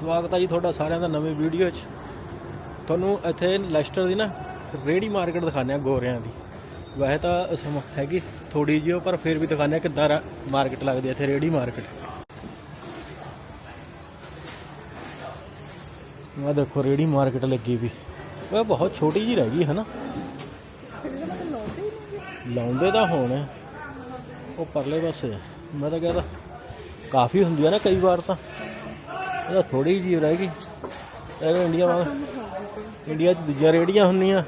ਸਵਾਗਤ ਹੈ ਜੀ ਤੁਹਾਡਾ ਸਾਰਿਆਂ ਦਾ ਨਵੀਂ ਵੀਡੀਓ 'ਚ। ਤੁਹਾਨੂੰ ਇੱਥੇ ਲੈਸਟਰ ਦੀ ਨਾ ਰੇੜੀ ਮਾਰਕੀਟ ਦਿਖਾਉਂਦੇ ਆ ਗੋਰਿਆਂ ਦੀ। ਵੈਸੇ ਤਾਂ ਸਮ- ਹੈਗੀ ਥੋੜੀ ਜਿਹੀ ਉਹ, ਪਰ ਫਿਰ ਵੀ ਦਿਖਾਉਂਦੇ ਆ ਕਿੱਦਾਂ ਮਾਰਕੀਟ ਲੱਗਦੀ ਹੈ ਇੱਥੇ ਰੇੜੀ ਮਾਰਕੀਟ। ਆ ਦੇਖੋ ਰੇੜੀ ਮਾਰਕੀਟ ਲੱਗੀ ਵੀ। ਉਹ ਬਹੁਤ ਛੋਟੀ ਜੀ ਰਹਿ ਗਈ ਹੈ ਨਾ ਲਾਉਂਦੇ ਤਾਂ ਹੋਣ। ਉਹ ਪਰਲੇ ਪਾਸੇ ਮੈਂ ਤਾਂ ਕਹਿੰਦਾ ਕਾਫੀ ਹੁੰਦੀ ਆ ਨਾ ਕਈ ਵਾਰ ਤਾਂ। ਇਹਦਾ ਥੋੜੀ ਜਿਹੀ ਰਹਿ ਗਈ। ਇਹ ਇੰਡੀਆ ਵਾਲਾ। ਇੰਡੀਆ 'ਚ ਦੂਜੀਆਂ ਰੇੜੀਆਂ ਹੁੰਦੀਆਂ।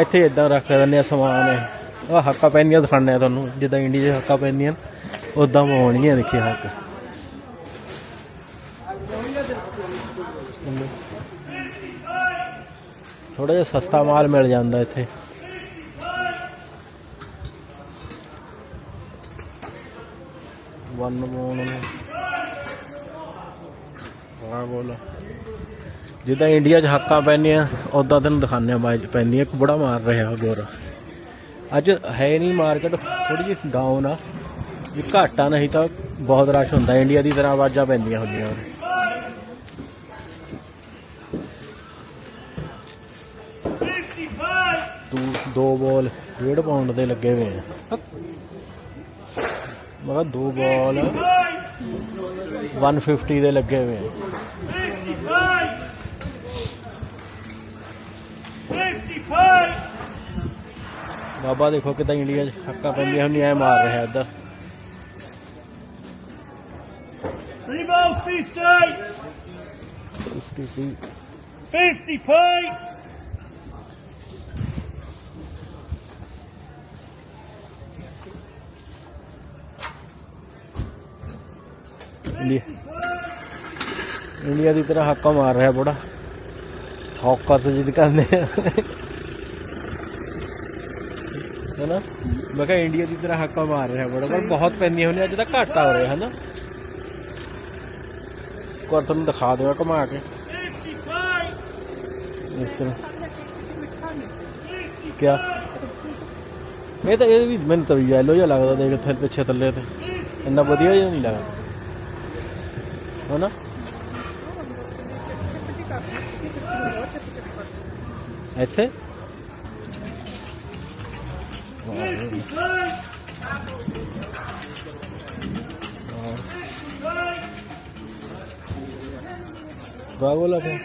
ਇੱਥੇ ਇਦਾਂ ਰੱਖ ਦਿੰਦੇ ਆ ਸਮਾਨ ਇਹ। ਆਹ ਹੱਕਾ ਪੈਂਦੀਆਂ ਦਿਖਾਣੇ ਆ ਤੁਹਾਨੂੰ। ਜਿੱਦਾਂ ਇੰਡੀਆ 'ਚ ਹੱਕਾ ਪੈਂਦੀਆਂ ਉਦਾਂ ਪਾਉਣਗੀਆਂ ਦੇਖੀ ਹੱਕ। ਥੋੜਾ ਜਿਹਾ ਸਸਤਾ ਮਾਲ ਮਿਲ ਜਾਂਦਾ ਇੱਥੇ। ਵਨ ਮੋਨ ਨੂੰ ਹਾਂ, ਬੋਲ। ਜਿੱਦਾਂ ਇੰਡੀਆ 'ਚ ਹੱਕਾਂ ਪੈਂਦੀਆਂ ਉਦਾਂ ਤੈਨੂੰ ਦਿਖਾਉਂਦੇ ਆ ਬਾਜ ਪੈਂਦੀਆਂ, ਇੱਕ ਬੜਾ ਮਾਰ ਰਿਹਾ ਗੋਰਾ। ਅੱਜ ਹੈ ਨਹੀਂ ਮਾਰਕੀਟ ਥੋੜੀ ਜਿਹੀ ਡਾਊਨ ਆ। ਵੀ ਘਾਟਾ ਨਹੀਂ ਤਾਂ ਬਹੁਤ ਰਸ਼ ਹੁੰਦਾ। ਇੰਡੀਆ ਦੀ ਤਰ੍ਹਾਂ ਆਵਾਜ਼ਾਂ ਪੈਂਦੀਆਂ ਹੁੰਦੀਆਂ ਉਰੇ। ਦੋ ਬੋਲ ਬਾਲ ਡੇਢ ਪਾਉਂਡ ਦੇ ਲੱਗੇ ਹੋਏ ਆ। ਮੈਂ ਕਿਹਾ ਦੋ ਬਾਲ 150 ਦੇ ਲੱਗੇ ਹੋਏ ਆ। ਬਾਬਾ ਦੇਖੋ ਕਿਦਾਂ ਇੰਡੀਆ 'ਚ ਹੱਕਾ ਪੈਂਦੀਆਂ ਹੁੰਦੀਆਂ ਐ ਮਾਰ ਰਿਹਾ ਇੱਧਰ। Rebound 50! 50 50 pay! ਇੰਡੀਆ। ਇੰਡੀਆ ਦੀ ਤਰ੍ਹਾਂ ਹੱਕਾ ਮਾਰ ਰਿਹਾ ਬੜਾ। ਹੌਕਰਸ ਜਿੱਦ ਕਰਦੇ ਆ। ਹੈਨਾ? ਮੈਂ ਕਿਹਾ ਇੰਡੀਆ ਦੀ ਤਰ੍ਹਾਂ ਹੱਕਾ ਮਾਰ ਰਿਹਾ ਬੜਾ, ਪਰ ਬਹੁਤ ਪੈਂਦੀਆਂ ਹੁੰਦੀਆਂ, ਅੱਜ ਤਾਂ ਘੱਟ ਆ ਰਿਹਾ, ਹਨਾ? ਕੋਰ ਤੁਹਾਨੂੰ ਦਿਖਾ ਦਿਆਂ ਘੁਮਾ ਕੇ। ਇਸ ਤਰ੍ਹਾਂ। ਕਿਆ? ਇਹ ਤਾਂ ਇਹ ਵੀ ਮੈਨੂੰ ਤਾਂ ਯੈਲੋ ਜਿਹਾ ਲੱਗਦਾ, ਦੇਖ ਥੱਲੇ ਪਿੱਛੇ ਥੱਲੇ ਤੇ। ਇੰਨਾ ਵਧੀਆ ਜਿਹਾ ਨਹੀਂ ਲੱਗਦਾ। ਹੈਨਾ? ਇੱਥੇ? ਬਾਬੂ ਲਾ ਕੇ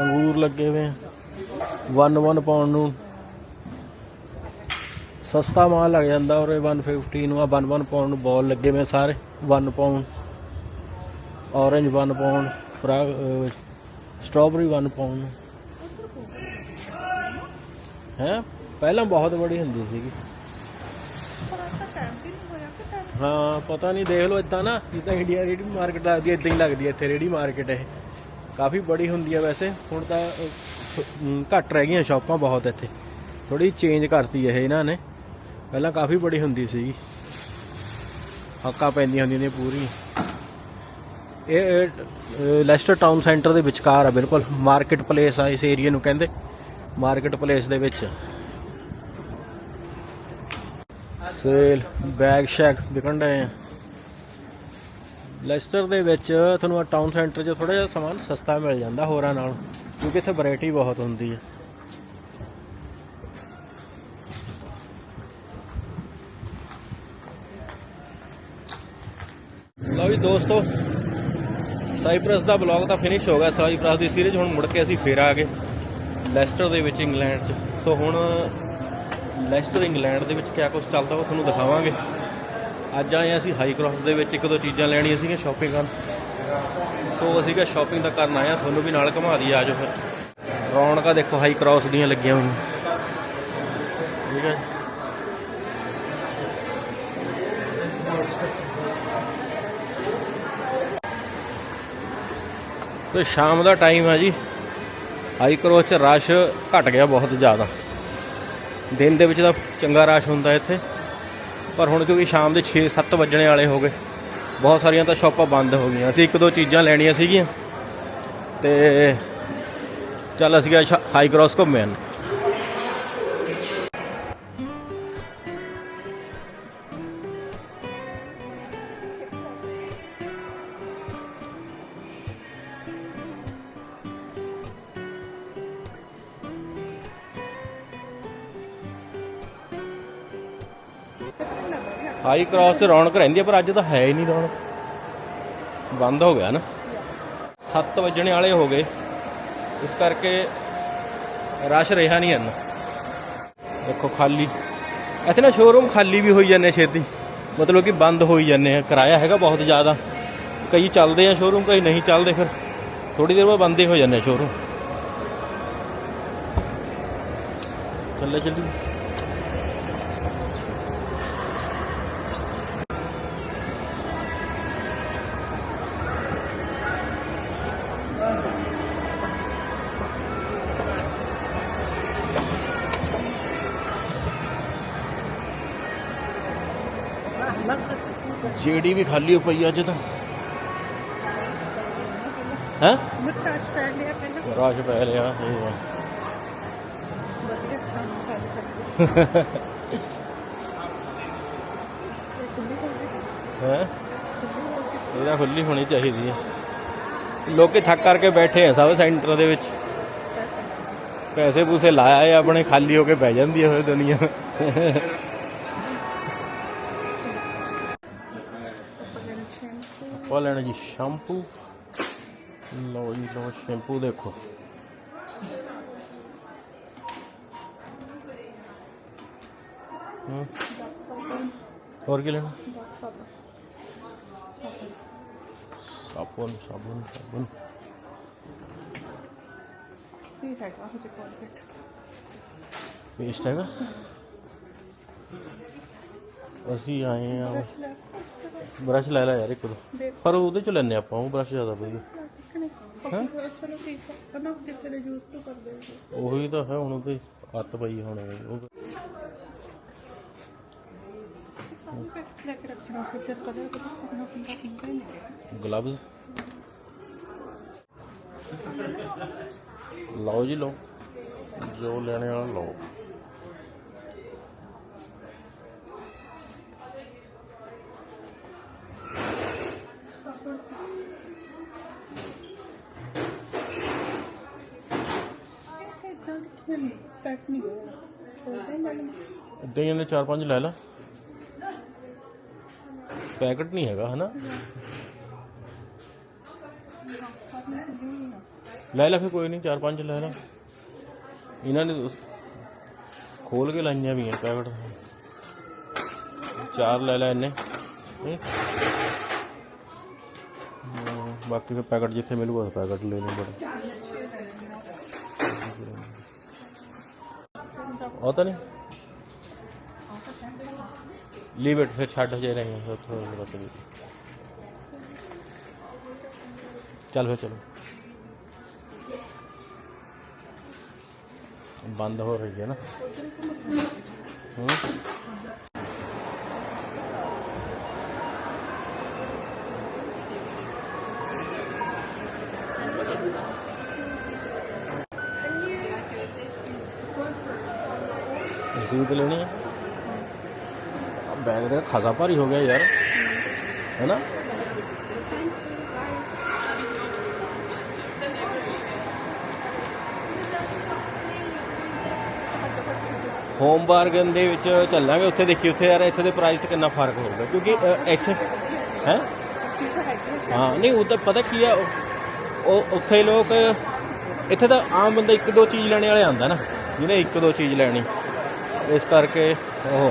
ਅੰਗੂਰ ਲੱਗੇ ਹੋਏ ਆ। 1 1 ਪਾਉਣ ਨੂੰ। ਸਸਤਾ ਮਾਲ ਲੱਗ ਜਾਂਦਾ ਔਰ 150 ਨੂੰ। ਆ 1 1 ਪਾਉਣ ਨੂੰ ਬਾਲ ਲੱਗੇ ਹੋਏ ਸਾਰੇ। 1 ਪਾਉਣ। ਔਰੇਂਜ 1 ਪਾਉਣ। ਫਰਾਗ ਸਟ੍ਰਾਬੇਰੀ 1 ਪਾਉਣ ਹੈ? ਪਹਿਲਾਂ ਬਹੁਤ ਬੜੀ ਹੁੰਦੀ ਸੀਗੀ। ਹਾਂ ਪਤਾ ਨਹੀਂ ਦੇਖ ਲਓ ਇਦਾਂ ਨਾ ਜਿੱਦਾਂ ਇੰਡੀਆ ਰੇਡੀ ਮਾਰਕੀਟ ਲੱਗਦੀ ਹੈ ਇਦਾਂ ਹੀ ਲੱਗਦੀ ਹੈ ਇੱਥੇ ਰੇਡੀ ਮਾਰਕੀਟ ਇਹ। ਕਾਫੀ ਬੜੀ ਹੁੰਦੀ ਹੈ ਵੈਸੇ ਹੁਣ ਤਾਂ ਘੱਟ ਰਹਿ ਗਈਆਂ ਸ਼ਾਪਾਂ ਬਹੁਤ ਇੱਥੇ। ਥੋੜੀ ਚੇਂਜ ਕਰਤੀ ਇਹ ਇਹਨਾਂ ਨੇ। ਪਹਿਲਾਂ ਕਾਫੀ ਬੜੀ ਹੁੰਦੀ ਸੀਗੀ। ਹੱਕਾਂ ਪੈਂਦੀਆਂ ਹੁੰਦੀਆਂ ਨੇ ਪੂਰੀ। ਇਹ, ਲੈਸਟਰ ਟਾਊਨ ਸੈਂਟਰ ਦੇ ਵਿਚਕਾਰ ਆ ਬਿਲਕੁਲ। ਮਾਰਕੀਟ ਪਲੇਸ ਆ ਇਸ ਏਰੀਆ ਨੂੰ ਕਹਿੰਦੇ। ਮਾਰਕੀਟ ਪਲੇਸ ਦੇ ਵਿੱਚ। ਸੇਲ, ਬੈਗ, ਸ਼ੈਕ ਵਿਕਣ ਡਏ ਆ। ਲੈਸਟਰ ਦੇ ਵਿੱਚ ਤੁਹਾਨੂੰ ਟਾਊਨ ਸੈਂਟਰ 'ਚ ਥੋੜਾ ਜਿਹਾ ਸਮਾਨ ਸਸਤਾ ਮਿਲ ਜਾਂਦਾ ਹੋਰਾਂ ਨਾਲ, ਕਿਉਂਕਿ ਇੱਥੇ ਵੈਰਾਈਟੀ ਬਹੁਤ ਹੁੰਦੀ ਹੈ ਲਓ ਜੀ ਦੋਸਤੋ, ਸਾਈਪ੍ਰਸ ਦਾ ਬਲੌਗ ਤਾਂ ਫਿਨਿਸ਼ ਹੋ ਗਿਆ। ਸਾਈਪ੍ਰਸ ਦੀ ਸੀਰੀਜ਼ ਹੁਣ ਮੁੜ ਕੇ ਅਸੀਂ ਫੇਰ ਆ ਗਏ। ਲੈਸਟਰ ਦੇ ਵਿੱਚ ਇੰਗਲੈਂਡ 'ਚ। ਸੋ ਹੁਣ ਲੈਸਟਰ ਇੰਗਲੈਂਡ ਦੇ ਵਿੱਚ ਕਿਆ ਕੁਝ ਚੱਲਦਾ ਉਹ ਤੁਹਾਨੂੰ ਦਿਖਾਵਾਂਗੇ। ਅੱਜ ਆਏ ਅਸੀਂ ਹਾਈ ਕ੍ਰਾਸ ਦੇ ਵਿੱਚ, ਇੱਕ ਦੋ ਚੀਜ਼ਾਂ ਲੈਣੀਆਂ ਸੀਗੀਆਂ ਸ਼ਾਪਿੰਗ ਕਰਨ। ਸੋ ਅਸੀਂ ਕਿਹਾ ਸ਼ਾਪਿੰਗ ਤਾਂ ਕਰਨ ਆਏ ਹਾਂ, ਤੁਹਾਨੂੰ ਵੀ ਨਾਲ ਘੁਮਾ ਦਈਏ ਆਜੋ ਫਿਰ। ਰੌਣਕਾਂ ਦੇਖੋ ਹਾਈ ਕ੍ਰਾਸ ਦੀਆਂ ਲੱਗੀਆਂ ਹੋਈਆਂ। ਠੀਕ ਹੈ ਤੇ ਸ਼ਾਮ ਦਾ ਟਾਈਮ ਆ ਜੀ। ਹਾਈ ਕ੍ਰਾਸ 'ਚ ਰਸ਼ ਘਟ ਗਿਆ ਬਹੁਤ ਜ਼ਿਆਦਾ। ਦਿਨ ਦੇ ਵਿੱਚ ਤਾਂ ਚੰਗਾ ਰਸ਼ ਹੁੰਦਾ ਇੱਥੇ। ਪਰ ਹੁਣ ਕਿਉਂਕਿ ਸ਼ਾਮ ਦੇ 6-7 ਵੱਜਣੇ ਵਾਲੇ ਹੋ ਗਏ, ਬਹੁਤ ਸਾਰੀਆਂ ਤਾਂ ਸ਼ਾਪਾਂ ਬੰਦ ਹੋ ਗਈਆਂ। ਅਸੀਂ ਇੱਕ ਦੋ ਚੀਜ਼ਾਂ ਲੈਣੀਆਂ ਸੀਗੀਆਂ ਤੇ ਚੱਲ ਅਸੀਂ ਹਾਈ ਕ੍ਰਾਸ ਘੁੰਮੇ ਹਨ ਹਾਈ ਕ੍ਰਾਸ 'ਚ ਰੌਣਕ ਰਹਿੰਦੀ ਹੈ ਪਰ ਅੱਜ ਤਾਂ ਹੈ ਹੀ ਨਹੀਂ ਰੌਣਕ। ਬੰਦ ਹੋ ਗਿਆ ਨਾ। 7 ਵਜਣੇ ਵਾਲੇ ਹੋ ਗਏ। ਇਸ ਕਰਕੇ ਰਸ਼ ਰਿਹਾ ਨਹੀਂ ਇੰਨਾ। ਦੇਖੋ ਖਾਲੀ। ਇੱਥੇ ਨਾ ਸ਼ੋਰੂਮ ਖਾਲੀ ਵੀ ਹੋਈ ਜਾਂਦੇ ਛੇਤੀ। ਮਤਲਬ ਕਿ ਬੰਦ ਹੋਈ ਜਾਂਦੇ ਆ। ਕਿਰਾਇਆ ਹੈਗਾ ਬਹੁਤ ਜ਼ਿਆਦਾ। ਕਈ ਚੱਲਦੇ ਆ ਸ਼ੋਰੂਮ ਕਈ ਨਹੀਂ ਚੱਲਦੇ ਫਿਰ। ਥੋੜੀ ਦੇਰ ਬਾਅਦ ਬੰਦ ਹੀ ਹੋ ਜਾਂਦੇ ਆ ਸ਼ੋਰੂਮ ਚੱਲੇ ਜਲਦੀ ਜੀਡੀ ਵੀ ਖਾਲੀ ਹੋ ਪਈ ਅੱਜ ਤਾਂ। ਹੈ? ਮਿੱਠਾ ਆਸਟ੍ਰੇਲੀਆ ਪਹਿਲਾਂ ਰਸ਼ ਪੈ ਲਿਆ, ਇਹ ਕੁੱਲੀ ਹੋ? ਇਹਦਾ ਖੁੱਲੀ ਹੋਣੀ ਚਾਹੀਦੀ ਹੈ ਲੋਕੀ ਥੱਕ ਕਰਕੇ ਬੈਠੇ ਆ ਸਭ ਸੈਂਟਰ ਦੇ ਵਿੱਚ। ਪੈਸੇ ਪੂਸੇ ਲਾਇਆ ਆ, ਆਪਣੇ ਖਾਲੀ ਹੋ ਕੇ ਬਹਿ ਜਾਂਦੀ ਹੈ ਹੋਏ ਦੁਨੀਆ। ਉਹ ਲੈਣਾ ਜੀ ਸ਼ੈਂਪੂ। ਲਓ ਜੀ ਲਓ ਸ਼ੈਂਪੂ ਦੇਖੋ। ਹੂੰ। ਹੋਰ ਕੀ ਲੈਣਾ? ਸਾਬੁਨ ਸਾਬੁਨ ਸਾਬੁਨ ਇਹ ਹੈਗਾ ਹਜੇ ਕੋਲਗੇਟ। ਪੇਸਟ ਹੈਗਾ? ਅਸੀਂ ਆਏ ਆ। ਬ੍ਰਸ਼ ਲੈ। ਲੈ ਯਾਰ ਇੱਕ ਦੋ। ਪਰ ਉਹਦੇ ਚ ਲੈਣੇ ਆਪਾਂ ਉਹ ਬ੍ਰਸ਼ ਜ਼ਿਆਦਾ ਵਧੀਆ ਹੋ। ਉਹੀ ਤਾਂ ਹੈ ਹੁਣ ਉਹਦੇ ਹੱਥ ਪਈ ਹੁਣ ਉਹ ਗਲਵਜ਼ ਲਓ ਜੀ ਲਓ। ਜੋ ਲੈਣੇ ਵਾਲਾ ਲਓ ਇਦਾਂ ਕਿਉਂ ਪੈਕ ਨਹੀਂ ਹੋਇਆ ਉਹਦਾ ਹੀ ਮੈਡਮ ਇਦਾਂ ਹੀ ਇਹਨੇ ਚਾਰ ਪੰਜ ਲੈ ਲਾ। ਪੈਕਟ ਨਹੀਂ ਹੈਗਾ, ਹਨਾ? ਲੈ ਲੈ ਫਿਰ, ਕੋਈ ਨਹੀਂ, ਚਾਰ ਪੰਜ ਲੈ ਲੈ। ਇਹਨਾਂ ਨੇ ਖੋਲ ਕੇ ਲਾਈਆਂ ਵੀ ਆ ਪੈਕਟ। ਚਾਰ ਲੈ ਲੈ ਇਹਨੇ। ਬਾਕੀ ਫਿਰ ਪੈਕਟ ਜਿੱਥੇ ਮਿਲੂਗਾ ਪੈਕਟ ਲੈ ਲੈ ਬੜਾ ਉਹ ਤਾਂ ਨਹੀਂ। ਲੀਵ ਇਟ ਫਿਰ ਛੱਡ ਜੇ ਰਹੇ ਉੱਥੋਂ ਬਸ ਵੀ ਚੱਲ ਫਿਰ ਚਲੋ। ਬੰਦ ਹੋ ਰਹੀ ਹੈ ਨਾ। ਹੂੰ। ਰਸੀਦ ਲੈਣੀ ਹੈ। ਖਾਸਾ ਭਾਰੀ ਹੋ ਗਿਆ ਯਾਰ ਹੈਨਾ ਹੋਮ ਬਾਰਗਨ ਦੇ ਵਿੱਚ ਚੱਲਾਂਗੇ ਉੱਥੇ ਦੇਖੀ ਉੱਥੇ ਯਾਰ ਇੱਥੇ ਦੇ ਪ੍ਰਾਈਸ ਕਿੰਨਾ ਫ਼ਰਕ ਹੋਊਗਾ ਕਿਉਂਕਿ ਅ, ਇੱਥੇ ਹੈ ਹਾਂ ਨਹੀਂ ਉਹ ਤਾਂ ਪਤਾ ਕੀ ਆ ਉਹ- ਉਹ ਉੱਥੇ ਲੋਕ ਇੱਥੇ ਤਾਂ ਆਮ ਬੰਦਾ ਇੱਕ ਦੋ ਚੀਜ਼ ਲੈਣੇ ਵਾਲੇ ਆਂਦਾ ਨਾ ਜਿਹਨੇ ਇੱਕ ਦੋ ਚੀਜ਼ ਲੈਣੀ ਇਸ ਕਰਕੇ ਉਹ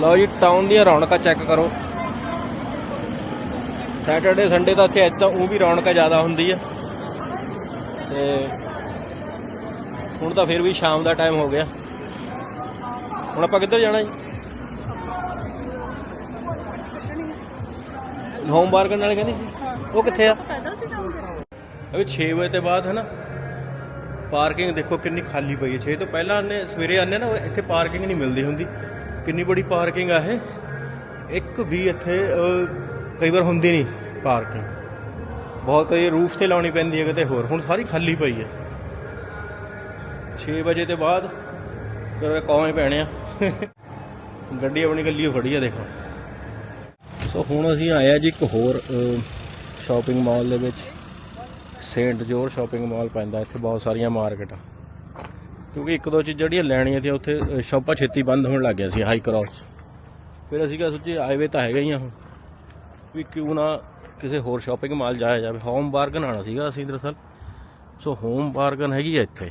ਲਓ ਜੀ ਟਾਊਨ ਦੀਆਂ ਰੌਣਕਾਂ ਚੈੱਕ ਕਰੋ। ਸੈਟਰਡੇ ਸੰਡੇ ਤਾਂ ਇੱਥੇ ਇਦਾਂ ਉਹ ਵੀ ਰੌਣਕਾਂ ਜ਼ਿਆਦਾ ਹੁੰਦੀ ਹੈ ਤੇ ਹੁਣ ਤਾਂ ਫਿਰ ਵੀ ਸ਼ਾਮ ਦਾ ਟਾਈਮ ਹੋ ਗਿਆ। ਹੁਣ ਆਪਾਂ ਕਿੱਧਰ ਜਾਣਾ ਜੀ? ਹੋਮ ਬਾਰਗਨ ਨਾਲ ਕਹਿੰਦੀ ਸੀ? ਉਹ ਕਿੱਥੇ ਆ? ਪੈਦਲ 6 ਵਜੇ ਤੋਂ ਬਾਅਦ ਹੈ ਨਾ ਪਾਰਕਿੰਗ ਦੇਖੋ ਕਿੰਨੀ ਖਾਲੀ ਪਈ ਹੈ। 6 ਤੋਂ ਪਹਿਲਾਂ ਆਨੇ ਸਵੇਰੇ ਆਨੇ ਨਾ, ਇੱਥੇ ਪਾਰਕਿੰਗ ਨਹੀਂ ਮਿਲਦੀ ਹੁੰਦੀ। ਕਿੰਨੀ ਬੜੀ ਪਾਰਕਿੰਗ ਆ ਇਹ? ਇੱਕ ਵੀ ਇੱਥੇ ਕਈ ਵਾਰ ਹੁੰਦੀ ਨਹੀਂ ਪਾਰਕਿੰਗ। ਬਹੁਤ ਇਹ ਰੂਫ ਤੇ ਲਾਉਣੀ ਪੈਂਦੀ ਹੈ ਕਿਤੇ ਹੋਰ। ਹੁਣ ਸਾਰੀ ਖਾਲੀ ਪਈ ਹੈ। 6 ਵਜੇ ਤੋਂ ਬਾਅਦ ਫਿਰ ਕੌਵੇਂ ਪੈਣੇ ਆ। ਗੱਡੀ ਆਪਣੀ ਗੱਲੀ ਓ ਖੜੀ ਆ ਦੇਖੋ। ਸੋ ਹੁਣ ਅਸੀਂ ਆਏ ਆ ਜੀ ਇੱਕ ਹੋਰ ਸ਼ਾਪਿੰਗ ਮਾਲ ਦੇ ਵਿੱਚ। ਸੇਂਟ ਜੋਰ ਸ਼ਾਪਿੰਗ ਮਾਲ ਪੈਂਦਾ। ਇੱਥੇ ਬਹੁਤ ਸਾਰੀਆਂ ਮਾਰਕੀਟਾਂ ਕਿਉਂਕਿ ਇੱਕ ਦੋ ਚੀਜ਼ਾਂ ਜਿਹੜੀਆਂ ਲੈਣੀਆਂ ਸੀ ਉੱਥੇ ਸ਼ਾਪਾਂ ਛੇਤੀ ਬੰਦ ਹੋਣ ਲੱਗ ਗਿਆ ਸੀ ਹਾਈ ਕ੍ਰਾਸ ਫਿਰ ਅਸੀਂ ਕਿਹਾ ਸੋਚੀ ਹਾਈਵੇ ਤਾਂ ਹੈਗਾ ਹੀ ਆ ਹੁਣ। ਵੀ ਕਿਉਂ ਨਾ ਕਿਸੇ ਹੋਰ ਸ਼ਾਪਿੰਗ ਮਾਲ ਜਾਇਆ ਜਾਵੇ। ਹੋਮ ਬਾਰਗਨ ਆਣਾ ਸੀਗਾ ਅਸੀਂ ਦਰਅਸਲ। ਸੋ ਹੋਮ ਬਾਰਗਨ ਹੈਗੀ ਆ ਇੱਥੇ।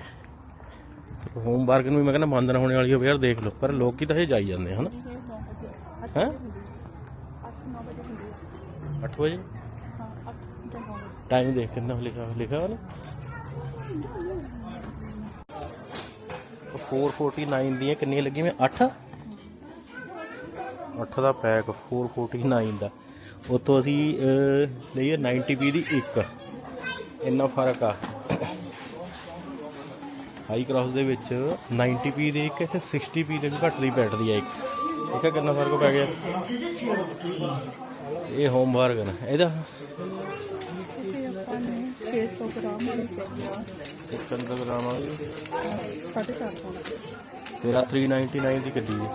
ਹੋਮ ਬਾਰਗਨ ਵੀ ਮੈਂ ਕਹਿੰਦਾ ਬੰਦ ਨਾ ਹੋਣੇ ਵਾਲੀ ਹੋਵੇ ਯਾਰ ਦੇਖ ਲਓ। ਪਰ ਲੋਕੀ ਤਾਂ ਇਹ ਜਾਈ ਜਾਂਦੇ ਹਨ? ਹੈ? 8-9 ਵਜੇ? ਹੁੰਦੀ ਹੈ 8 ਵਜੇ ਹਾਂ 8 ਤੋਂ 9 ਵਜੇ। ਟਾਈਮ ਦੇਖ ਕਿੰਨਾ ਲਿਖਿਆ ਲਿਖਿਆ ਨਾ। 449 ਦੀਆਂ ਕਿੰਨੀਆਂ ਲੱਗੀਆਂ 8 8 ਦਾ ਪੈਕ 449 ਦਾ। ਉਤੋਂ ਅਸੀਂ ਲਈਏ 90p ਦੀ ਇੱਕ। ਇੰਨਾ ਫ਼ਰਕ ਆ। ਹਾਈ ਕ੍ਰਾਸ ਦੇ ਵਿੱਚ 90p ਦੀ ਇੱਕ ਇੱਥੇ 60p ਦੇ ਵੀ ਘੱਟ ਦੀ ਬੈਠਦੀ ਆ ਇੱਕ। ਹੈ ਕਿੰਨਾ ਫ਼ਰਕ ਪੈ ਗਿਆ? ਇਹ ਹੋਮ ਇਹਦਾ? ਆਪਾਂ ਨੂੰ 600 ਗ੍ਰਾਮ ਮਿਲ ਸਕਦਾ 100 ਗ੍ਰਾਮ ਆ 450 ਪੌਂਡ ਤੇਰਾ 399 ਦੀ ਗੱਡੀ ਹੈ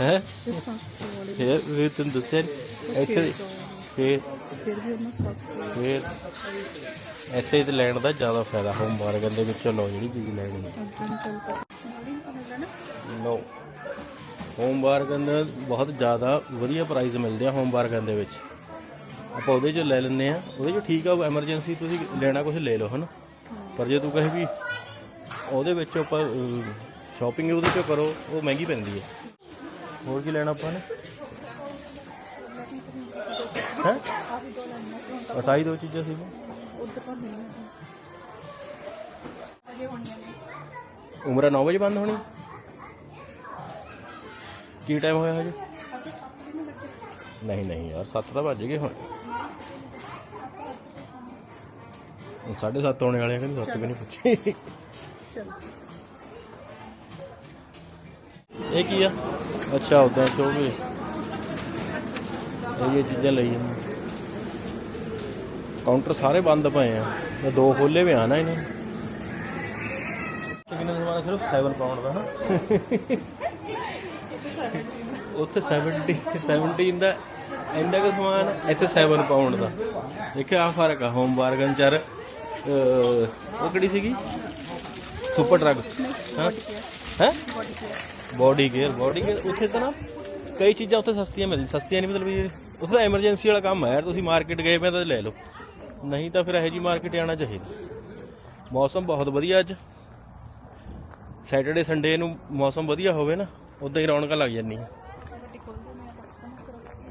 ਹੈ? ਇਹ ਸਸਤੇ ਵਾਲੇ ਫੇਰ ਵੀ ਤੈਨੂੰ ਦੱਸਿਆ ਨੀ, ਇੱਥੇ ਫੇਰ ਫਿਰ ਵੀ ਉਹਨਾਂ ਸਸਤੇ ਫੇਰ ਇੱਥੇ ਤੇ ਲੈਣ ਦਾ ਜ਼ਿਆਦਾ ਫਾਇਦਾ ਹੋਮ ਬਾਰਗਨ ਦੇ ਵਿੱਚੋਂ ਲਓ ਜਿਹੜੀ ਚੀਜ਼ ਲੈਣੀ। ਹੈ ਅੱਗੇ ਨੂੰ ਚੱਲ ਕਰ ਲਓ। ਬਹੁਤ ਜ਼ਿਆਦਾ ਵਧੀਆ ਪ੍ਰਾਈਸ ਮਿਲਦੇ ਆ ਹੋਮ ਬਾਰਗਨ ਦੇ ਵਿੱਚ। ਆਪਾਂ ਉਹਦੇ ਚੋਂ ਲੈ ਲੈਂਦੇ ਆ ਉਹਦੇ ਚੋਂ ਠੀਕ ਆ ਐਮਰਜੈਂਸੀ ਤੁਸੀਂ ਲੈਣਾ ਕੁਝ ਲੈ ਲਓ, ਹਨਾ? ਪਰ ਜੇ ਤੂੰ ਕਹੇ ਵੀ ਉਹਦੇ ਵਿੱਚ ਆਪਾਂ ਸ਼ਾਪਿੰਗ ਉਹਦੇ ਚੋਂ ਕਰੋ, ਉਹ ਮਹਿੰਗੀ ਪੈਂਦੀ ਹੈ। ਹੋਰ ਕੀ ਲੈਣਾ ਆਪਾਂ ਨੇ? ਹੈ? ਦੋ ਬਸ ਆਹੀ ਦੋ ਚੀਜ਼ਾਂ ਸੀ ਉਧਰ ਪਰ ਉਮਰਾ 9 ਵਜੇ ਬੰਦ ਹੋਣੀ? ਕੀ ਟਾਈਮ ਹੋਇਆ ਹਜੇ? ਨਹੀਂ ਨਹੀਂ ਯਾਰ 7 ਤਾਂ ਵੱਜ ਗਏ ਹੁਣ। ਹੁਣ 7:30 ਹੋਣੇ ਵਾਲੇ ਆ ਕਹਿੰਦੇ 7 ਵੀ ਨਹੀਂ ਪੁੱਛੇ। ਚਲ ਇਹ ਕੀ ਆ? ਅੱਛਾ ਉਦਾਂ ਚੋ ਵੀ। ਇਹ ਇਹ ਚੀਜ਼ਾਂ ਲਈ ਜਾਂਦੇ। ਕਾਊਂਟਰ ਸਾਰੇ ਬੰਦ ਪਏ ਆ। ਤੇ ਦੋ ਖੋਲੇ ਵੀ ਆ ਨਾ ਇਹਨਾਂ। ਕਿੰਨੇ ਦਾ ਸਮਾਨ ਸਿਰਫ 7 ਪਾਉਂਡ ਦਾ ਹਾਂ ਉੱਥੇ 70 17 ਦਾ ਇੰਦਾ ਕੁ ਸਮਾਨ? ਇੱਥੇ 7 ਪਾਉਂਡ ਦਾ। ਦੇਖਿਆ ਆ ਫ਼ਰਕ ਆ ਹੋਮ ਬਾਰਗਨ ਚਰ ਉਹ ਕਿਹੜੀ ਸੀਗੀ? ਸੁਪਰ ਟਰੱਕ ਹਾਂ। ਹੈ? ਬੋਡੀ ਕੇਅਰ ਬੋਡੀ ਕੇਅਰ ਉੱਥੇ ਤਾਂ ਨਾ ਕਈ ਚੀਜ਼ਾਂ ਉੱਥੇ ਸਸਤੀਆਂ ਮਿਲਦੀਆਂ, ਸਸਤੀਆਂ ਨਹੀਂ ਮਤਲਬ ਉੱਥੇ ਤਾਂ ਐਮਰਜੈਂਸੀ ਵਾਲਾ ਕੰਮ ਹੈ ਯਾਰ, ਤੁਸੀਂ ਮਾਰਕੀਟ ਗਏ ਪਏ ਤਾਂ ਲੈ ਲਓ। ਨਹੀਂ ਤਾਂ ਫਿਰ ਇਹੋ ਜੀ ਮਾਰਕੀਟ ਆਣਾ ਚਾਹੀਦਾ। ਮੌਸਮ ਬਹੁਤ ਵਧੀਆ ਅੱਜ। ਸੈਟਰਡੇ ਸੰਡੇ ਨੂੰ ਮੌਸਮ ਵਧੀਆ ਹੋਵੇ ਨਾ, ਉਦਾਂ ਹੀ ਰੌਣਕਾਂ ਲੱਗ ਜਾਂਦੀਆਂ।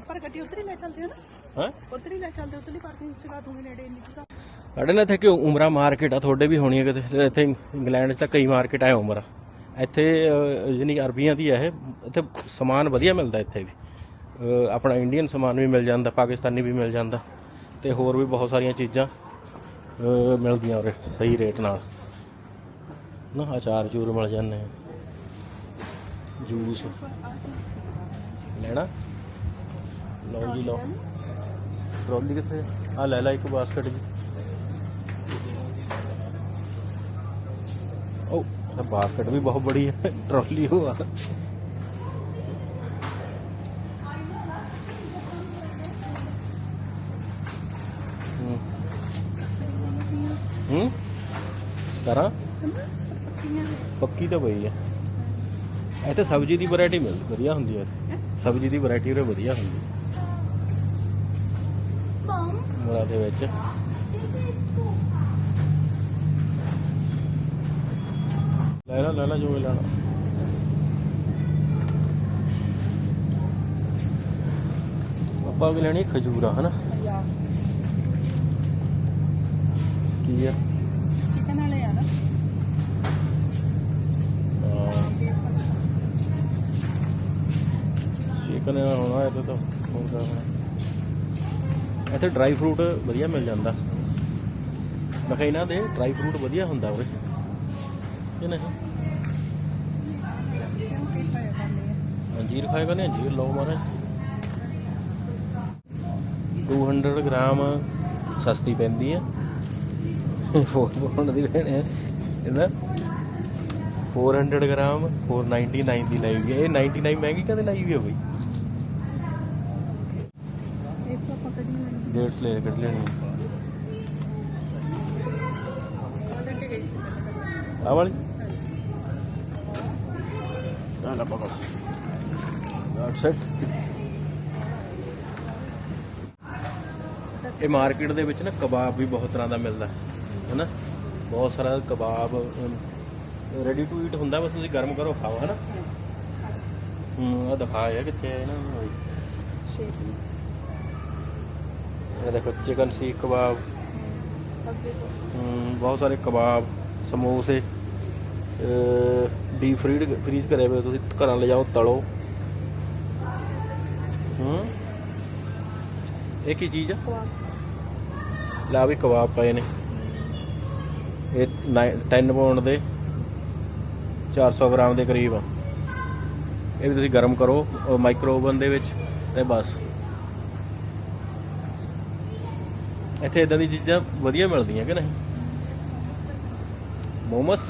ਪਰ ਗੱਡੀ ਉਧਰ ਹੀ ਲੈ ਚੱਲਦੇ ਹੋ ਨਾ? ਹਾਂ? ਉਧਰ ਹੀ ਲੈ ਚੱਲਦੇ ਉਧਰ ਹੀ ਪਾਰਕਿੰਗ ਚ ਲਾ ਦੂੰਗੇ ਨੇੜੇ ਇੰਨੀ ਜਗ੍ਹਾ ਸਾਡੇ ਨਾਲ ਇੱਥੇ ਕਿ ਉਮਰਾ ਮਾਰਕੀਟ ਆ ਤੁਹਾਡੇ ਵੀ ਹੋਣੀ ਹੈ ਕਿਤੇ। ਇੱਥੇ ਇੰਗਲੈਂਡ 'ਚ ਤਾਂ ਕਈ ਮਾਰਕੀਟ ਆ ਉਮਰਾ। ਇੱਥੇ ਅਹ, ਯਾਨੀ ਅਰਬੀਆਂ ਦੀ ਹੈ ਇਹ ਇੱਥੇ ਸਮਾਨ ਵਧੀਆ ਮਿਲਦਾ ਇੱਥੇ ਵੀ। ਅਹ, ਆਪਣਾ ਇੰਡੀਅਨ ਸਮਾਨ ਵੀ ਮਿਲ ਜਾਂਦਾ ਪਾਕਿਸਤਾਨੀ ਵੀ ਮਿਲ ਜਾਂਦਾ ਤੇ ਹੋਰ ਵੀ ਬਹੁਤ ਸਾਰੀਆਂ ਚੀਜ਼ਾਂ ਅਹ, ਮਿਲਦੀਆਂ ਉਰੇ ਸਹੀ ਰੇਟ ਨਾਲ। ਨਾ ਚੂਰ ਮਿਲ ਜਾਂਦੇ ਆ। ਜੂਸ। ਲੈਣਾ? ਲਓ ਜੀ, ਲਓ। ਟਰੋਲੀ ਕਿੱਥੇ ਆ? ਲੈ ਲੈ ਇੱਕ ਬਾਸਕਟ ਜੀ। ਉਹ ਇਹ ਬਾਸਕਟ ਵੀ ਬਹੁਤ ਬੜੀ ਹੈ। ਟਰੋਲੀ ਉਹ ਹੂੰ। ਕਰਾਂ? ਪੱਕੀ ਤਾਂ ਪਈ ਹੈ। ਇੱਥੇ ਸਬਜ਼ੀ ਦੀ ਵੈਰਾਈਟੀ ਮਿਲਦੀ ਵਧੀਆ ਹੁੰਦੀ ਹੈ। ਸਬਜ਼ੀ ਦੀ ਵੈਰਾਈਟੀ ਉਰੇ ਵਧੀਆ ਹੁੰਦੀ ਹੈ। ਮੁਰਾ ਦੇ ਵਿੱਚ। ਲੈ ਲਾ ਲੈ ਲਾ ਜੋ ਵੀ ਲੈਣਾ। ਆਪਾਂ ਵੀ ਲੈਣੀ ਖਜੂਰਾ ਹਨਾ? ਕੀ ਆ? ਚਿਕਨ ਵਾਲੇ ਆ ਨਾ। ਚਿਕਨ ਹੋਣਾ ਇਹ ਤਾਂ। ਹੋਰ ਕਿਆ ਹੋਣਾ। ਇੱਥੇ ਡਰਾਈ ਫਰੂਟ ਵਧੀਆ ਮਿਲ ਜਾਂਦਾ। ਮੈਂ ਕਿਹਾ ਇਹਨਾਂ ਦੇ ਡਰਾਈ ਫਰੂਟ ਵਧੀਆ ਹੁੰਦਾ ਉਰੇ। ਕਿ ਨਹੀਂ? ਅੰਜੀਰ ਖਾਏ ਕਰਨੇ ਅੰਜੀਰ ਲਓ ਮਾਰੇ 200 ਗ੍ਰਾਮ ਸਸਤੀ ਪੈਂਦੀ ਆ। 4 ਪਾਉਂਡ ਦੀ ਹੈ ਇਹਦਾ 400 ਗ੍ਰਾਮ 499 ਦੀ ਲਾਈ ਹੋਈ ਹੈ ਇਹ 99 ਮਹਿੰਗੀ ਕਦੇ ਲਾਈ ਹੋਈ ਹੈ ਬਈ ਇਹ ਤਾਂ ਆਪਾਂ ਵਾਲੀ? ਆ ਲੈ ਪਕੜ। ਦੈਟਸ ਇਟ ਇਹ ਮਾਰਕੀਟ ਦੇ ਵਿੱਚ ਨਾ ਕਬਾਬ ਵੀ ਬਹੁਤ ਤਰ੍ਹਾਂ ਦਾ ਮਿਲਦਾ ਹੈ ਹੈਨਾ? ਬਹੁਤ ਸਾਰਾ ਕਬਾਬ ਰੈਡੀ ਟੂ ਈਟ ਹੁੰਦਾ ਬਸ ਤੁਸੀਂ ਗਰਮ ਕਰੋ ਖਾਓ ਹੈਨਾ? ਹੂੰ ਆ ਦਿਖਾਇਆ ਕਿੱਥੇ ਹੈ ਨਾ। ਸ਼ੇਕਸ ਇਹ ਦੇਖੋ ਚਿਕਨ ਸੀਖ ਕਬਾਬ। ਬਹੁਤ ਸਾਰੇ ਕਬਾਬ, ਸਮੋਸੇ ਡੀ ਫਰੀਡ ਫਰੀਜ਼ ਕਰੇ ਹੋਏ ਤੁਸੀਂ, ਘਰਾਂ ਲੈ ਜਾਓ, ਤਲੋ। ਹੂੰ ਇਹ ਕੀ ਚੀਜ਼ ਆ? ਲਾ ਵੀ ਕਬਾਬ ਪਏ ਨੇ। ਇਹ 10 ਪਾਉਂਡ ਦੇ 400 ਗ੍ਰਾਮ ਦੇ ਕਰੀਬ ਆ। ਇਹ ਵੀ ਤੁਸੀਂ ਗਰਮ ਕਰੋ ਮਾਈਕਰੋ ਓਵਨ ਦੇ ਵਿੱਚ ਤੇ ਬਸ। ਇੱਥੇ ਇਦਾਂ ਦੀ ਚੀਜ਼ਾਂ ਵਧੀਆ ਮਿਲਦੀਆਂ ਕਿ ਨਹੀਂ? ਮੋਮਸ?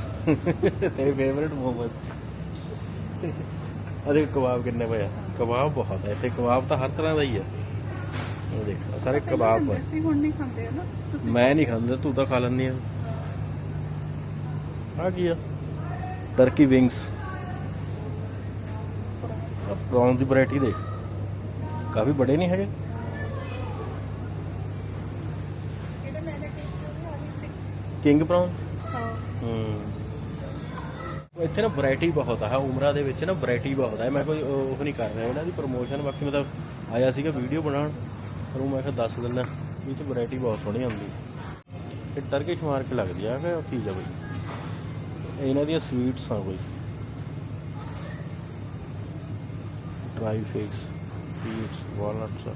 ਤੇਰੇ ਫੇਵਰਿਟ ਮੋਮਸ। ਅਦੇ ਕਬਾਬ ਕਿੰਨੇ ਪਏ ਆ। ਕਬਾਬ ਬਹੁਤ ਹੈ ਇੱਥੇ ਕਬਾਬ ਤਾਂ ਹਰ ਤਰ੍ਹਾਂ ਦਾ ਹੀ ਆ। ਉਹ ਦੇਖ ਸਾਰੇ ਕਬਾਬ ਪਏ। ਅਸੀਂ ਹੁਣ ਨਹੀਂ ਖਾਂਦੇ ਆ ਨਾ ਤੁਸੀਂ ਮੈਂ ਨਹੀਂ ਖਾਂਦਾ ਤੂੰ ਤਾਂ ਖਾ ਲੈਂਦੀ ਆ। ਆ ਕੀ ਆ? ਟਰਕੀ ਵਿੰਗਸ ਪ੍ਰੌਨ ਦੀ ਵੈਰਾਈਟੀ ਦੇਖ। ਕਾਫੀ ਬੜੇ ਨਹੀਂ ਹੈਗੇ ਕਿਹੜੇ ਮੈਨੇ ਕਿਸ ਆ ਰਹੀ ਸੀ ਕਿੰਗ ਪ੍ਰੌਨ? ਹਾਂ। ਹੂੰ। ਇੱਥੇ ਨਾ ਵੈਰਾਈਟੀ ਬਹੁਤ ਆ ਉਮਰਾ ਦੇ ਵਿੱਚ ਨਾ ਵੈਰਾਈਟੀ ਬਹੁਤ ਆ। ਮੈਂ ਕੋਈ ਉਹ ਨਹੀਂ ਕਰ ਰਿਹਾ ਇਹਨਾਂ ਦੀ ਪ੍ਰੋਮੋਸ਼ਨ ਬਾਕੀ ਮੈਂ ਤਾਂ ਆਇਆ ਸੀਗਾ ਵੀਡੀਓ ਬਣਾਉਣ ਪਰ ਉਹ ਮੈਂ ਕਿਹਾ ਦੱਸ ਦਿੰਦਾ ਇਹ ਚ ਵੈਰਾਈਟੀ ਬਹੁਤ ਸੋਹਣੀ ਹੁੰਦੀ ਇਹ ਟਰਕਿਸ਼ ਮਾਰਕ ਲੱਗਦੀ ਆ ਕਿ ਕੀ ਜਾ ਬਈ ਇਹਨਾਂ ਦੀਆਂ ਸਵੀਟਸ ਆ ਕੋਈ। ਡਰਾਈ ਫਿਗਸ ਪੀਟਸ ਵਾਲਨਟਸ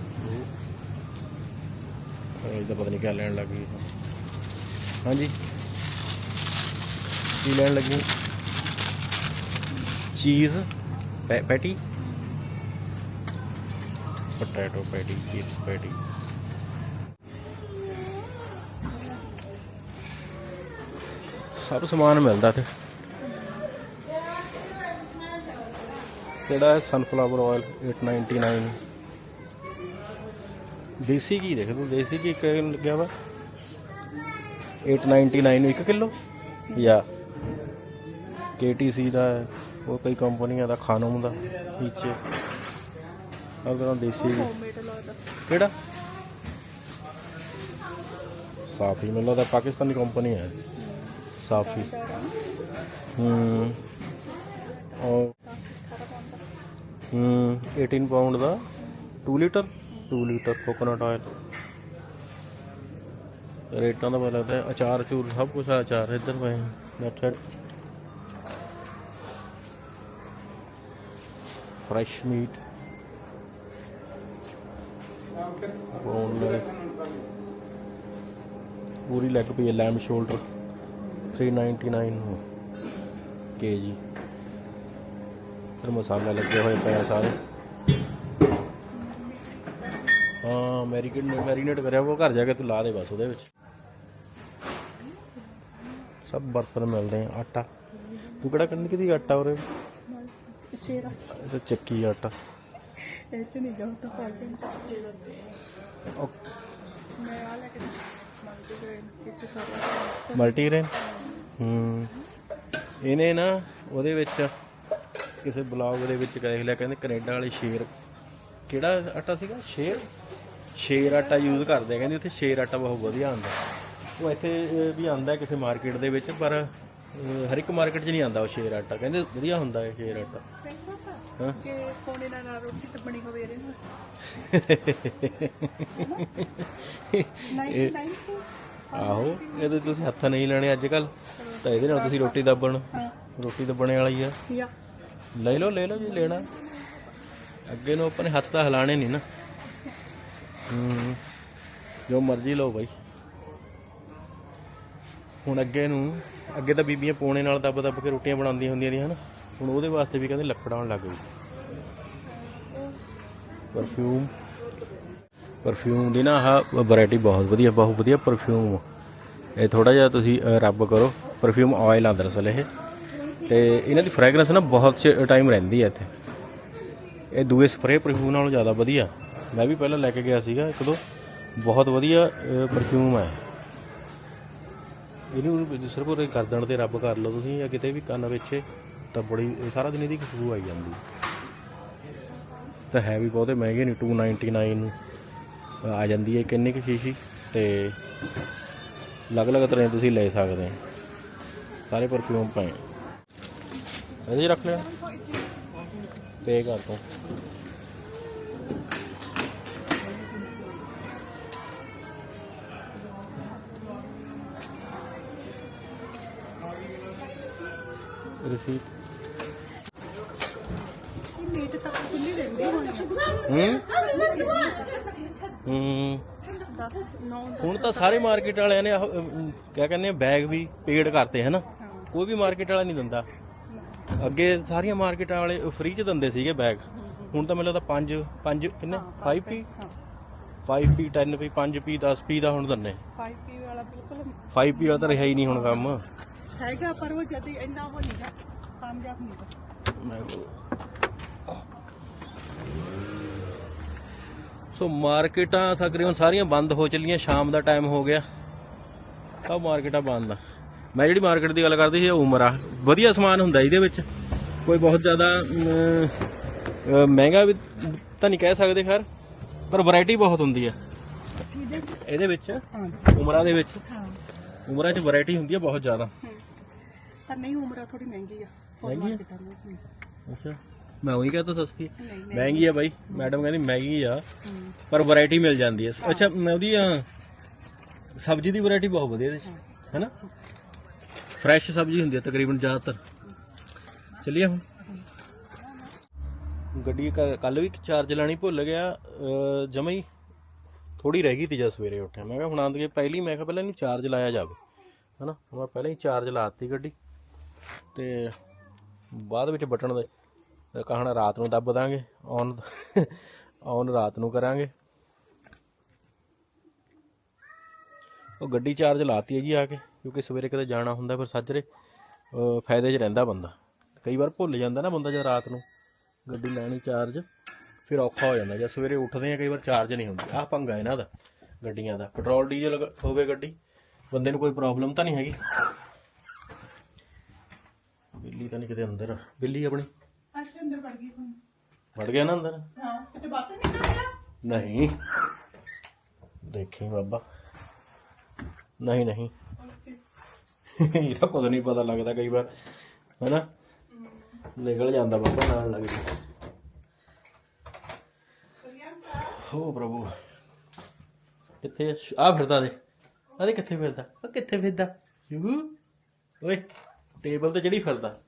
ਇਹ ਤਾਂ ਪਤਾ ਨਹੀਂ ਕਿਆ ਲੈਣ ਲੱਗੀ ਹਾਂਜੀ। ਕੀ ਲੈਣ ਲੱਗੇ? ਚੀਜ਼? Patty? Potato patty, chips patty. ਸਭ ਸਮਾਨ ਮਿਲਦਾ ਤੇ ਕਿਹੜਾ ਹੈ? ਸਨਫਲਾਵਰ ਆਇਲ 899 ਦੇਸੀ ਕੀ ਦੇਖ ਤੂੰ ਦੇਸੀ ਕੀ ਇੱਕ ਲੱਗਿਆ ਵਾ? 899 1 ਕਿਲੋ? ਜਾਂ KTC ਦਾ ਹੈ ਉਹ ਕਈ ਕੰਪਨੀਆਂ ਦਾ ਖਾਨੋਮ ਦਾ ਨੀਚੇ ਅਗਰ ਦੇਸੀ ਵੀ। ਕਿਹੜਾ? ਸਾਫੀ, ਮੈਨੂੰ ਲੱਗਦਾ ਪਾਕਿਸਤਾਨੀ ਕੰਪਨੀ ਹੈ। ਸਾਫੀ। ਹੂੰ। ਉਹ ਹੂੰ 18 ਪਾਉਂਡ ਦਾ। 2 ਲੀਟਰ 2 ਲੀਟਰ ਕੋਕੋਨਟ ਆਇਲ ਰੇਟਾਂ ਦਾ ਪਤਾ ਲੱਗਦਾ ਹੈ। ਅਚਾਰ, ਚੂਰ, ਸਭ ਕੁਝ ਆ ਅਚਾਰ, ਇੱਧਰ ਪਏ that's it fresh meat boneless Puri leg ਪਈ ਹੈ ਲੈਂਬ ਸ਼ੋਲਡਰ 399 ਕੇਜੀ ਫਿਰ ਮਸਾਲਾ ਲੱਗੇ ਹੋਏ ਪਏ ਸਾਰੇ। ਹਾਂ ਮੈਰੀਨੇਟ ਮੈਰੀਨੇਟ ਕਰਿਆ, ਉਹ ਘਰ ਜਾ ਕੇ ਤੂੰ ਲਾ ਦੇ ਬਸ ਉਹਦੇ ਵਿੱਚ। ਸਭ ਬਰਤਨ ਮਿਲਦੇ ਆ ਆਟਾ। ਤੂੰ ਕਿਹੜਾ ਕੰਨ ਕਿਦੀ ਆਟਾ ਉਰੇ? ਸ਼ੇਰਾ। ਚੱਕੀ ਆਟਾ। ਇਹ ਚ ਨਹੀਂ ਗਿਆ ਤਾਂ ਪਾ ਕੇ। ਉਹ ਮੈਂ ਆ ਲੈ ਕੇ ਮੰਗਦੇ ਗਏ ਕਿ ਸਾਰਾ। ਮਲਟੀਗ੍ਰੇਨ ਹੂੰ। ਇਹਨੇ ਨਾ ਉਹਦੇ ਵਿੱਚ ਕਿਸੇ ਬਲੌਗ ਦੇ ਵਿੱਚ ਦੇਖ ਲਿਆ ਕਹਿੰਦੇ ਕੈਨੇਡਾ ਵਾਲੇ ਸ਼ੇਰ। ਕਿਹੜਾ ਆਟਾ ਸੀਗਾ? ਸ਼ੇਰ? ਸ਼ੇਰ ਆਟਾ ਯੂਜ਼ ਕਰਦੇ ਕਹਿੰਦੇ ਉੱਥੇ ਸ਼ੇਰ ਆਟਾ ਬਹੁਤ ਵਧੀਆ ਆਉਂਦਾ। ਉਹ ਇੱਥੇ ਵੀ ਆਉਂਦਾ ਕਿਸੇ ਮਾਰਕੀਟ ਦੇ ਵਿੱਚ ਪਰ ਹਰ ਇੱਕ ਮਾਰਕੀਟ 'ਚ ਨਹੀਂ ਆਉਂਦਾ ਉਹ ਸ਼ੇਰ ਆਟਾ। ਕਹਿੰਦੇ ਵਧੀਆ ਹੁੰਦਾ ਹੈ ਸ਼ੇਰ ਆਟਾ। ਹਾਂ। ਜੇ ਕੋਨੇ ਨਾਲ ਨਾਲ ਰੋਟੀ ਤਾਂ ਬਣੀ ਹੋਵੇ ਇਹਦੇ ਨਾਲ। 99 ਆਹੋ ਇਹਦੇ ਤੁਸੀਂ ਹੱਥ ਨਹੀਂ ਲੈਣੇ ਅੱਜ ਕੱਲ ਤਾਂ ਇਹਦੇ ਨਾਲ ਤੁਸੀਂ ਰੋਟੀ ਦੱਬਣ। ਰੋਟੀ ਦੱਬਣੇ ਵਾਲੀ ਆ। ਲੈ ਲਓ ਲੈ ਲਓ ਜੀ ਲੈਣਾ। ਅੱਗੇ ਨੂੰ ਆਪਣੇ ਹੱਥ ਤਾਂ ਹਿਲਾਣੇ ਨਹੀਂ ਨਾ। ਹੂੰ। ਜੋ ਮਰਜ਼ੀ ਲਓ ਬਾਈ। ਹੁਣ ਅੱਗੇ ਨੂੰ, ਅੱਗੇ ਤਾਂ ਬੀਬੀਆਂ ਪੋਣੇ ਨਾਲ ਦੱਬ ਦੱਬ ਕੇ ਰੋਟੀਆਂ ਬਣਾਉਂਦੀਆਂ ਹੁੰਦੀਆਂ ਨੇ, ਹਨਾ? ਹੁਣ ਉਹਦੇ ਵਾਸਤੇ ਵੀ ਕਹਿੰਦੇ ਲੱਕੜ ਆਉਣ ਲੱਗ ਗਈ ਪਰਫਿਊਮ ਪਰਫਿਊਮ ਦੀ ਨਾ ਆਹ ਵੈਰਾਈਟੀ ਬਹੁਤ ਵਧੀਆ ਬਹੁਤ ਵਧੀਆ ਪਰਫਿਊਮ ਇਹ ਥੋੜਾ ਜਿਹਾ ਤੁਸੀਂ ਰੱਬ ਕਰੋ ਪਰਫਿਊਮ ਆਇਲ ਆ ਦਰਅਸਲ ਇਹ। ਤੇ ਇਹਨਾਂ ਦੀ ਫ੍ਰੈਗਰੈਂਸ ਨਾ ਬਹੁਤ ਟਾਈਮ ਰਹਿੰਦੀ ਹੈ ਇੱਥੇ। ਇਹ ਦੂਏ ਸਪਰੇਅ ਪਰਫਿਊਮ ਨਾਲੋਂ ਜ਼ਿਆਦਾ ਵਧੀਆ। ਮੈਂ ਵੀ ਪਹਿਲਾਂ ਲੈ ਕੇ ਗਿਆ ਸੀਗਾ ਇੱਕ ਦੋ। ਬਹੁਤ ਵਧੀਆ ਪਰਫਿਊਮ ਹੈ ਇਹਨੂੰ ਸਿਰਫ ਉਹਦੇ ਗਰਦਨ ਤੇ ਰੱਬ ਕਰ ਲਓ ਤੁਸੀਂ, ਜਾਂ ਕਿਤੇ ਵੀ ਕੰਨ ਵਿੱਚ ਤਾਂ ਬੜੀ, ਇਹ ਸਾਰਾ ਦਿਨ ਇਹਦੀ ਖੁਸ਼ਬੂ ਆਈ ਜਾਂਦੀ। ਤਾਂ ਹੈ ਵੀ ਬਹੁਤੇ ਮਹਿੰਗੇ ਨਹੀਂ 299 ਨੂੰ ਆ ਜਾਂਦੀ ਹੈ ਕਿੰਨੇ ਕੁ ਸ਼ੀਸ਼ੀ, ਤੇ ਅਲੱਗ-ਅਲੱਗ ਤਰ੍ਹਾਂ ਤੁਸੀਂ ਲੈ ਸਕਦੇ ਹੋ। ਸਾਰੇ ਪਰਫਿਊਮ ਪਏ। ਇਹਦੇ 'ਚ ਰੱਖ ਲਿਆ। ਪੇ ਕਰ ਤੋਂ ਰਸੀਦ। ਖੁੱਲੀ ਰਹਿੰਦੀ ਹੋਣੀ ਆ ਹੂੰ। ਹੂੰ। 10 9 ਹੁਣ ਤਾਂ ਸਾਰੇ ਮਾਰਕੀਟ ਵਾਲਿਆਂ ਨੇ ਆਹ, ਅਮ, ਕਿਆ ਕਹਿੰਦੇ ਆ ਬੈਗ ਵੀ ਪੇਡ ਕਰਤੇ ਹਨਾ? ਕੋਈ ਵੀ ਮਾਰਕੀਟ ਵਾਲਾ ਨਹੀਂ ਦਿੰਦਾ। ਅੱਗੇ ਸਾਰੀਆਂ ਮਾਰਕੀਟਾਂ ਵਾਲੇ ਫ੍ਰੀ ਚ ਦਿੰਦੇ ਸੀਗੇ ਬੈਗ ਹੁਣ ਤਾਂ ਮੈਨੂੰ ਲੱਗਦਾ 5 5 ਕਿੰਨੇ? 5 ਪੀ 5 ਪੀ 10 ਪੀ 5 ਪੀ 10 ਪੀ ਦਾ ਹੁਣ ਦਿੰਨੇ 5 ਵਾਲਾ ਬਿਲਕੁਲ 5 ਪੀ ਵਾਲਾ ਤਾਂ ਰਿਹਾ ਹੀ ਨਹੀਂ ਹੁਣ ਕੰਮ। ਹੈਗਾ ਪਰ ਉਹ ਜਦ ਇੰਨਾ ਉਹ ਨਹੀਂਗਾ ਕਾਮਯਾਬ ਨਹੀਂਗਾ ਮੈਂ ਸੋ ਮਾਰਕੀਟਾਂ ਤਕਰੀਬਨ ਸਾਰੀਆਂ ਬੰਦ ਹੋ ਚੱਲੀਆਂ ਸ਼ਾਮ ਦਾ ਟਾਈਮ ਹੋ ਗਿਆ। ਸਭ ਮਾਰਕੀਟਾਂ ਬੰਦ ਆ। ਮੈਂ ਜਿਹੜੀ ਮਾਰਕੀਟ ਦੀ ਗੱਲ ਕਰਦੀ ਸੀ ਉਹ ਉਮਰਾ। ਵਧੀਆ ਸਮਾਨ ਹੁੰਦਾ ਇਹਦੇ ਵਿੱਚ। ਕੋਈ ਬਹੁਤ ਜ਼ਿਆਦਾ ਅਮ, ਮਹਿੰਗਾ ਵੀ ਤਾਂ ਨਹੀਂ ਕਹਿ ਸਕਦੇ ਖੈਰ। ਪਰ ਵੈਰਾਈਟੀ ਬਹੁਤ ਹੁੰਦੀ ਆ। ਇਹਦੇ ਵਿੱਚ ਹਾਂ। ਉਮਰਾ ਦੇ ਵਿੱਚ। ਹਾਂ। ਉਮਰਾ 'ਚ ਵੈਰਾਈਟੀ ਹੁੰਦੀ ਆ ਬਹੁਤ ਜ਼ਿਆਦਾ। ਹਮ। ਪਰ ਨਹੀਂ ਉਮਰ ਥੋੜੀ ਮਹਿੰਗੀ ਆ। ਹੋਰ ਮਹਿੰਗੀ ਆ? ਮਾਰਕੀਟਾਂ ਨਾਲੋਂ। ਹਮ। ਅੱਛਾ। ਮੈਂ ਉਹੀ ਕਹਤਾ ਸਸਤੀ। ਹੈ। ਨਹੀਂ ਨਹੀਂ। ਮਹਿੰਗੀ ਆ ਬਾਈ। ਮੈਡਮ ਕਹਿੰਦੀ ਮਹਿੰਗੀ ਆ ਹਮ। ਪਰ ਵੈਰਾਈਟੀ ਮਿਲ ਜਾਂਦੀ ਹੈ। ਅੱਛਾ ਮੈਂ ਉਹਦੀ ਅਹ, ਸਬਜ਼ੀ ਦੀ ਵੈਰਾਈਟੀ ਬਹੁਤ ਵਧੀਆ ਇਹਦੇ ਚ ਹੈਨਾ? ਫਰੈਸ਼ ਸਬਜ਼ੀ ਹੁੰਦੀ ਹੈ ਤਕਰੀਬਨ ਜ਼ਿਆਦਾਤਰ। ਚੱਲੀਏ ਹੁਣ। ਗੱਡੀ ਕੱਲ ਵੀ ਚਾਰਜ ਲਾਣੀ ਭੁੱਲ ਗਿਆ ਜਮਾ ਹੀ ਥੋੜੀ ਰਹਿ ਗਈ ਤੀ ਜਦ ਸਵੇਰੇ ਉੱਠਿਆ। ਮੈਂ ਕਿਹਾ ਹੁਣ ਆਂਦੇ ਪਹਿਲੀ ਮੈਂ ਕਿਹਾ ਪਹਿਲਾਂ ਇਹਨੂੰ ਚਾਰਜ ਲਾਇਆ ਜਾਵੇ ਹੈਨਾ? ਹੁਣ ਮੈਂ ਪਹਿਲਾਂ ਹੀ ਚਾਰਜ ਲਾਤੀ ਗੱਡੀ। ਤੇ ਬਾਅਦ ਵਿੱਚ ਬਟਨ ਦੇ ਤੇ ਕਹਣਾ ਰਾਤ ਨੂੰ ਦੱਬ ਦਾਂਗੇ ਔਨ ਔਨ ਰਾਤ ਨੂੰ ਕਰਾਂਗੇ। ਉਹ ਗੱਡੀ ਚਾਰਜ ਲਾਤੀ ਹੈ ਜੀ ਆ ਕੇ, ਕਿਉਂਕਿ ਸਵੇਰੇ ਕਿਤੇ ਜਾਣਾ ਹੁੰਦਾ ਫਿਰ ਸੱਜਰੇ, ਅਹ ਫਾਇਦੇ 'ਚ ਰਹਿੰਦਾ ਬੰਦਾ। ਕਈ ਵਾਰ ਭੁੱਲ ਜਾਂਦਾ ਨਾ ਬੰਦਾ ਜਦ ਰਾਤ ਨੂੰ ਗੱਡੀ ਲੈਣੀ ਚਾਰਜ, ਫਿਰ ਔਖਾ ਹੋ ਜਾਂਦਾ। ਜਦ ਸਵੇਰੇ ਉੱਠਦੇ ਆ ਕਈ ਵਾਰ ਚਾਰਜ ਨਹੀਂ ਹੁੰਦੀ। ਆਹ ਪੰਗਾ ਇਹਨਾਂ ਦਾ, ਗੱਡੀਆਂ ਦਾ। ਪੈਟਰੋਲ, ਡੀਜ਼ਲ ਹੋਵੇ ਗੱਡੀ, ਬੰਦੇ ਨੂੰ ਕੋਈ ਪ੍ਰੋਬਲਮ ਤਾਂ ਨਹੀਂ ਹੈਗੀ। ਬਿੱਲੀ ਤਾਂ ਨਹੀਂ ਕਿਤੇ ਅੰਦਰ। ਬਿੱਲੀ ਆਪਣੀ? ਅੱਜ ਅੰਦਰ ਵੜ ਗਈ ਹੁਣ ਵੜ ਗਿਆ ਨਾ ਅੰਦਰ? ਹਾਂ ਕਿਤੇ ਬਾਤ ਨਹੀਂ ਕਰਦਾ ਨਹੀਂ। ਦੇਖੀ ਬਾਬਾ। ਨਹੀਂ ਨਹੀਂ। ਇਹਦਾ ਕੁਝ ਨਹੀਂ ਪਤਾ ਲੱਗਦਾ ਕਈ ਵਾਰ। ਹੈਨਾ? ਨਿਕਲ ਜਾਂਦਾ ਬਾਬਾ ਨਾਲ ਲੱਗਦੀ ਹੋ ਪ੍ਰਭੂ। ਕਿੱਥੇ ਆ? ਫਿਰਦਾ ਦੇ ਆਦੇ ਕਿੱਥੇ ਫਿਰਦਾ? ਆ ਕਿੱਥੇ ਫਿਰਦਾ? ਯੂ ਓਏ ਟੇਬਲ ਤੇ ਜਿਹੜੀ ਫਿਰਦਾ।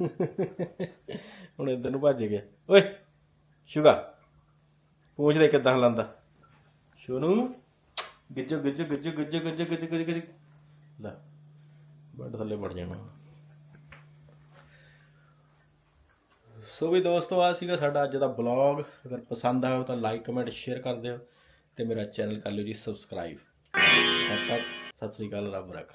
ਹੁਣ ਇੱਧਰ ਨੂੰ ਭੱਜ ਗਿਆ। ਓਏ, ਸ਼ੁਗਾ, ਪੂੰਛ ਦੇ ਕਿੱਦਾਂ ਹਲਾਂਦਾ? ਸ਼ੋਨੂ, ਗਿੱਜੋ ਗਿੱਜੋ ਗਿੱਜੋ ਗਿੱਜੋ ਗਿੱਜੋ ਗਿੱਜੋ ਗਿੱਜੋ ਗਿੱਜੋ। ਲੈ ਬੈੱਡ ਥੱਲੇ ਵੜ ਜਾਣਾ। ਸੋ ਵੀ ਦੋਸਤੋ ਆ ਸੀਗਾ ਸਾਡਾ ਅੱਜ ਦਾ ਬਲੌਗ। ਅਗਰ ਪਸੰਦ ਆਇਆ ਤਾਂ ਲਾਈਕ ਕਮੈਂਟ ਸ਼ੇਅਰ ਕਰ ਦਿਓ ਤੇ ਮੇਰਾ ਚੈਨਲ ਕਰ ਲਿਓ ਜੀ ਸਬਸਕ੍ਰਾਈਬ ਤਦ ਤੱਕ ਸਤਿ ਸ੍ਰੀ ਅਕਾਲ, ਰੱਬ ਰੱਖ।